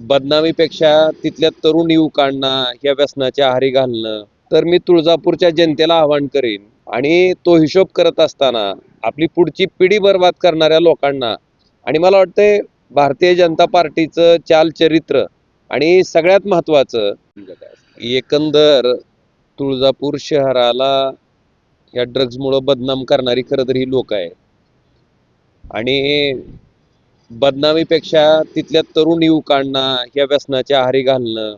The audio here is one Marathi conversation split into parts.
बदनामीपेक्षा तिथल्या तरुण युवकांना या व्यसनाच्या आहारी घालणं तर मी तुळजापूरच्या जनतेला आवाहन करेन. आणि तो हिशोब करत असताना आपली पुढची पिढी बर्बाद करणाऱ्या लोकांना आणि मला वाटतंय भारतीय जनता पार्टीचं चाल चरित्र आणि सगळ्यात महत्त्वाचं एकंदर तुळजापूर शहराला या ड्रग्जमुळं बदनाम करणारी खरं तर ही लोक आहे आणि बदनामीपेक्षा तिथल्या तरुण युवकांना या व्यसनाच्या आहारी घालणं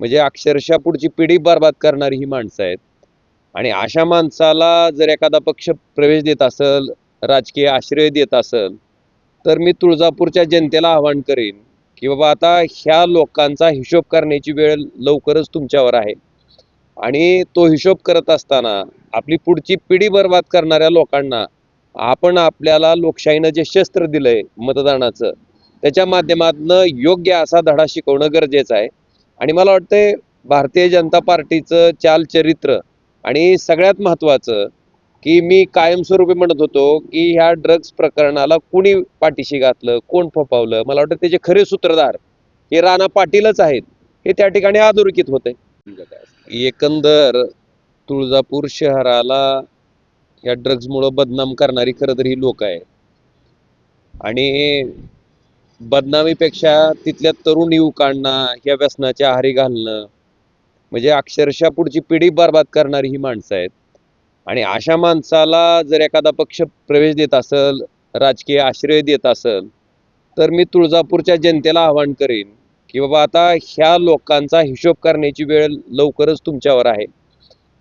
म्हणजे अक्षरशः पुढची पिढी बर्बाद करणारी ही माणसं आहेत. आणि अशा माणसाला जर एखादा पक्ष प्रवेश देत असेल राजकीय आश्रय देत असेल तर मी तुळजापूरच्या जनतेला आवाहन करेन की बाबा आता ह्या लोकांचा हिशोब करण्याची वेळ लवकरच तुमच्यावर आहे. आणि तो हिशोब करत असताना आपली पुढची पिढी बर्बाद करणाऱ्या लोकांना आपण आपल्याला लोकशाहीनं जे शस्त्र दिलंय मतदानाचं त्याच्या माध्यमातनं योग्य असा धडा शिकवणं गरजेचं आहे. आणि मला वाटतंय भारतीय जनता पार्टीचं चालचरित्र आणि सगळ्यात महत्त्वाचं की मी कायमस्वरूपी म्हणत होतो की ह्या ड्रग्ज प्रकरणाला कुणी पाठीशी घातलं कोण फोपावलं मला वाटतं त्याचे खरे सूत्रधार हे राणा पाटीलच आहेत हे त्या ठिकाणी अधोरेखित होते एकंदर तुळजापूर शहराला या ड्रग्जमुळं बदनाम करणारी खरं तर ही लोक आहे आणि बदनामीपेक्षा तिथल्या तरुण युवकांना या व्यसनाच्या आहारी घालणं म्हणजे अक्षरशः पुढची पिढी बर्बाद करणारी ही माणसं आहेत. आणि अशा माणसाला जर एखादा पक्ष प्रवेश देत असेल राजकीय आश्रय देत असेल तर मी तुळजापूरच्या जनतेला आवाहन करेन की बाबा आता ह्या लोकांचा हिशोब करण्याची वेळ लवकरच तुमच्यावर आहे.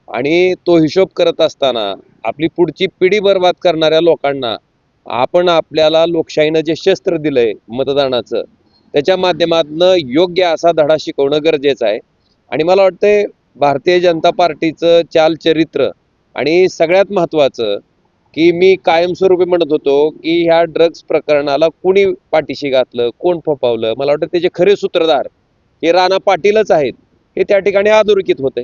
आणि तो हिशोब करत असताना आपली पुढची पिढी बर्बाद करणाऱ्या लोकांना आपण आपल्याला लोकशाहीनं जे शस्त्र दिलंय मतदानाचं त्याच्या माध्यमातनं योग्य असा धडा शिकवणं गरजेचं आहे. आणि मला वाटतंय भारतीय जनता पार्टीचं चालचरित्र आणि सगळ्यात महत्त्वाचं की मी कायमस्वरूपी म्हणत होतो की ह्या ड्रग्ज प्रकरणाला कुणी पाठीशी घातलं कोण फोपावलं मला वाटतं त्याचे खरे सूत्रधार हे राणा पाटीलच आहेत हे त्या ठिकाणी अधोरेखित होते